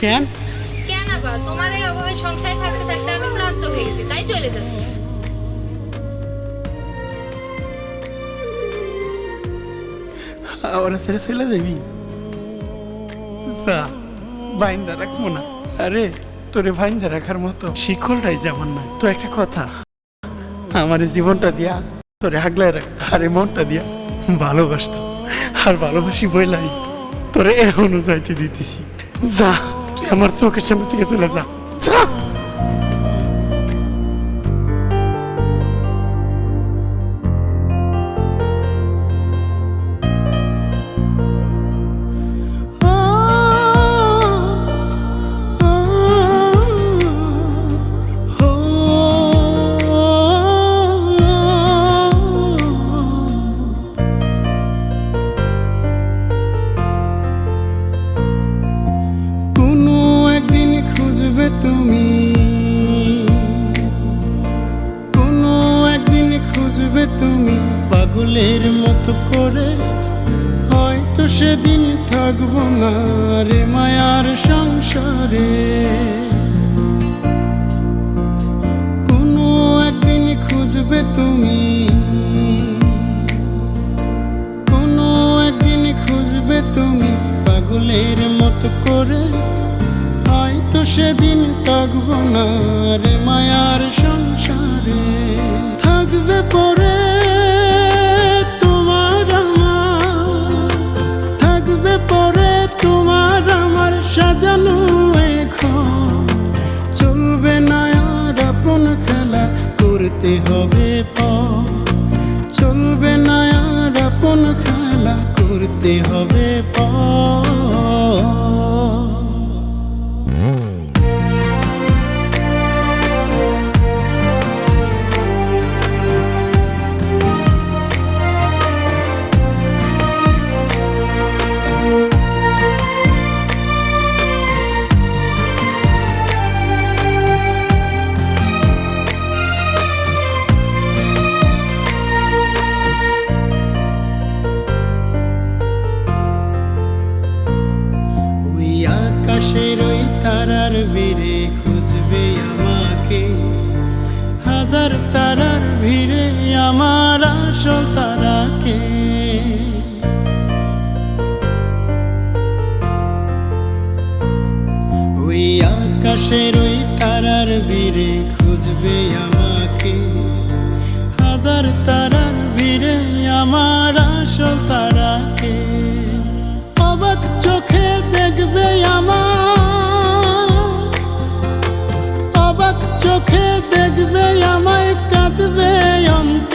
কেন? কেন আবার তোমার এই অভাবে সংসারে থাকতে থাকতে আমি ক্লান্ত হয়ে গেছি তাই চলে যাচ্ছি। ওরা ছেড়ে চলে যাবি? যা বাইন্দা রাখব না। আরে তোরে রাখার মতো শিকলটাই যেমন না তো একটা কথা আমার জীবনটা দিয়া তোরে রাখ আর মনটা দিয়া ভালোবাসতাম। আর ভালোবাসি বইলাই। তোরে যাইতে দিতেছি যা তুই আমার চোখের সামনে থেকে চলে যা যা মতো করে, হয়তো সেদিন থাকব না রে মায়ার সংসারে। কোনো একদিন খুঁজবে তুমি, কোনো একদিন খুঁজবে তুমি পাগলের মতো করে, হয়তো সেদিন থাকব না রে মায়ার সংসারে। করতে হবে পর চলবে না আর আপন খেলা করতে হবে পর আকাশের ওই তারার ভিড়ে খুঁজবে আমাকে। হাজার তারার ভিড়ে আমার আসল তারাকে। ওই আকাশের ওই তারার ভিড়ে খুঁজবে আমাকে। হাজার তারার ভিড়ে আমার আসল তারাকে চোখে দেখবে, আমায় কাঁদবে অন্ত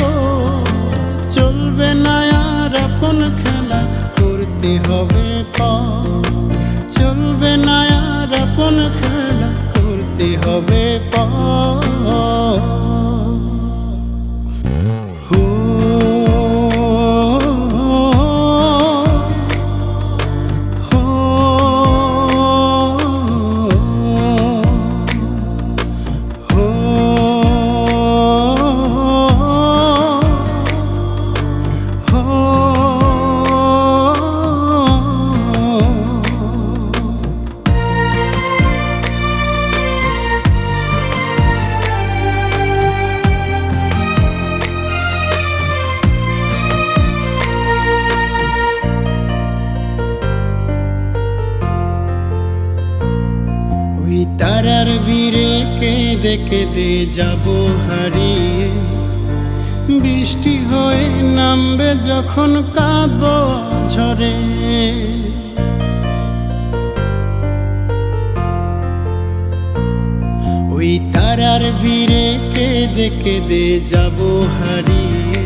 চলবে না আর আপন খেলা, করতে হবে চলবে না আর আপন খেলা, করতে হবে তারার বীরে কেঁদে কেঁদে যাব হারিয়ে। বৃষ্টি হয়ে নামবে যখন কাঁদব ঝরে ওই তারার বীরে কেঁদে কেঁদে যাব হারিয়ে।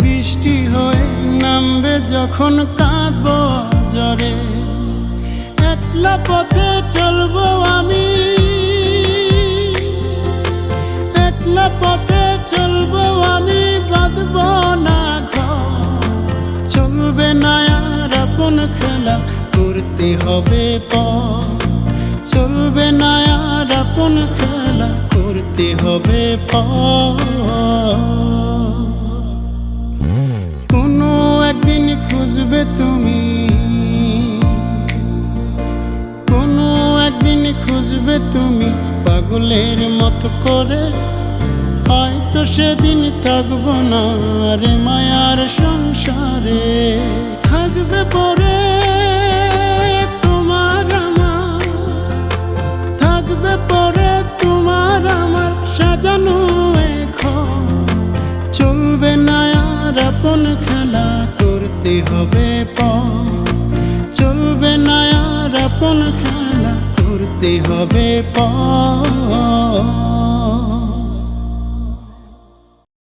বৃষ্টি হয়ে নামবে যখন কাঁদব জ্বরে একলা পথে চলবো করতে হবে পর চলবে না আর আপন খেলা, করতে হবে কোনো একদিন খুঁজবে তুমি। কোন বুঝবে তুমি। পাগলের মতো করে হয়তো সেদিন থাকব না। রে মায়ার সংসারে থাকবে পরে আপন খেলা করতে হবে পর চলবে না আর আপন খেলা করতে হবে পর